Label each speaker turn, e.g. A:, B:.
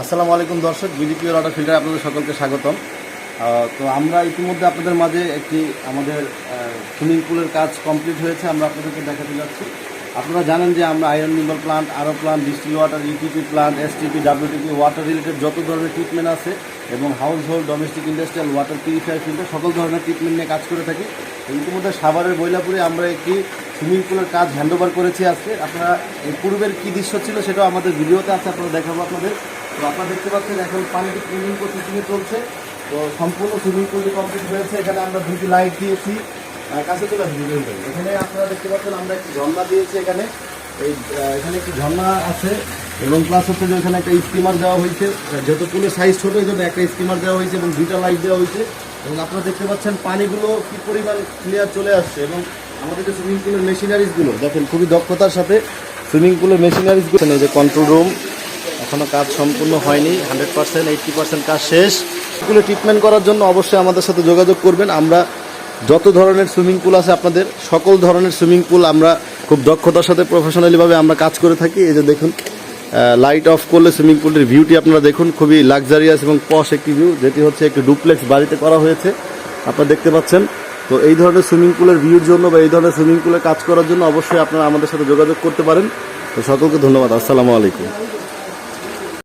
A: আসসালামু আলাইকুম দর্শক বিডিপিওর অর্ডার ফিল্টার আপনাদের সকলকে স্বাগতম। তো আমরা ইতিমধ্যে আপনাদের মাঝে একটি আমাদের সুইমিং পুলের কাজ কমপ্লিট হয়েছে, আমরা আপনাদেরকে দেখাতে যাচ্ছি। আপনারা জানেন যে আমরা আয়রন নিম্বল প্লান্ট আরও plant distil water ETP plant STP WTP water related যত ধরনের ট্রিটমেন্ট আছে এবং household domestic industrial water purifier filter সকল ধরনের ট্রিটমেন্ট নিয়ে কাজ করে থাকি। ইতিমধ্যে সাভারের বৈলাপুরে আমরা একটি সুইমিং পুলের কাজ হ্যান্ডওভার করেছি আজকে। আপনারা পূর্বের কী দৃশ্য ছিল সেটাও আমাদের ভিডিওতে আছে, আপনারা দেখাবো আপনাদের। তো আপনারা দেখতে পাচ্ছেন এখন পানিটি ক্লিনিং প্রসেসিংয়ে চলছে। তো সম্পূর্ণ সুইমিং পুলটি কমপ্লিট হয়েছে। এখানে আমরা দুটি লাইট দিয়েছি। কাছে চলে আসবে এখানে আপনারা দেখতে পাচ্ছেন আমরা একটি ঝর্ণা দিয়েছি এখানে। এই এখানে একটি ঝর্ণা আছে এবং প্লাস হচ্ছে যে এখানে একটা স্টিমার দেওয়া হয়েছে। যেহেতু পুলের সাইজ ছোটো এই জন্য একটা স্টিমার দেওয়া হয়েছে এবং দুইটা লাইট দেওয়া হয়েছে। এবং আপনারা দেখতে পাচ্ছেন পানিগুলো কি পরিমাণ ক্লিয়ার চলে আসছে এবং আমাদের যে সুইমিং পুলের মেশিনারিজগুলো দেখেন খুবই দক্ষতার সাথে সুইমিং পুলের মেশিনারিজগুলো যে কন্ট্রোল রুম এখনও কাজ সম্পূর্ণ হয়নি হান্ড্রেড পার্সেন্ট এইট্টি পার্সেন্ট কাজ শেষ। এগুলো ট্রিটমেন্ট করার জন্য অবশ্যই আমাদের সাথে যোগাযোগ করবেন। আমরা যত ধরনের সুইমিং পুল আছে আপনাদের, সকল ধরনের সুইমিং পুল আমরা খুব দক্ষতার সাথে প্রফেশনালিভাবে আমরা কাজ করে থাকি। এই যে দেখুন লাইট অফ করলে সুইমিং পুলের ভিউটি আপনারা দেখুন, খুবই লাক্সারিয়াস এবং পশ একটি ভিউ যেটি হচ্ছে একটি ডুপ্লেক্স বাড়িতে করা হয়েছে। আপনারা দেখতে পাচ্ছেন। তো এই ধরনের সুইমিং পুলের ভিউর জন্য বা এই ধরনের সুইমিং পুলে কাজ করার জন্য অবশ্যই আপনারা আমাদের সাথে যোগাযোগ করতে পারেন। তো সকলকে ধন্যবাদ। আসসালামু আলাইকুম।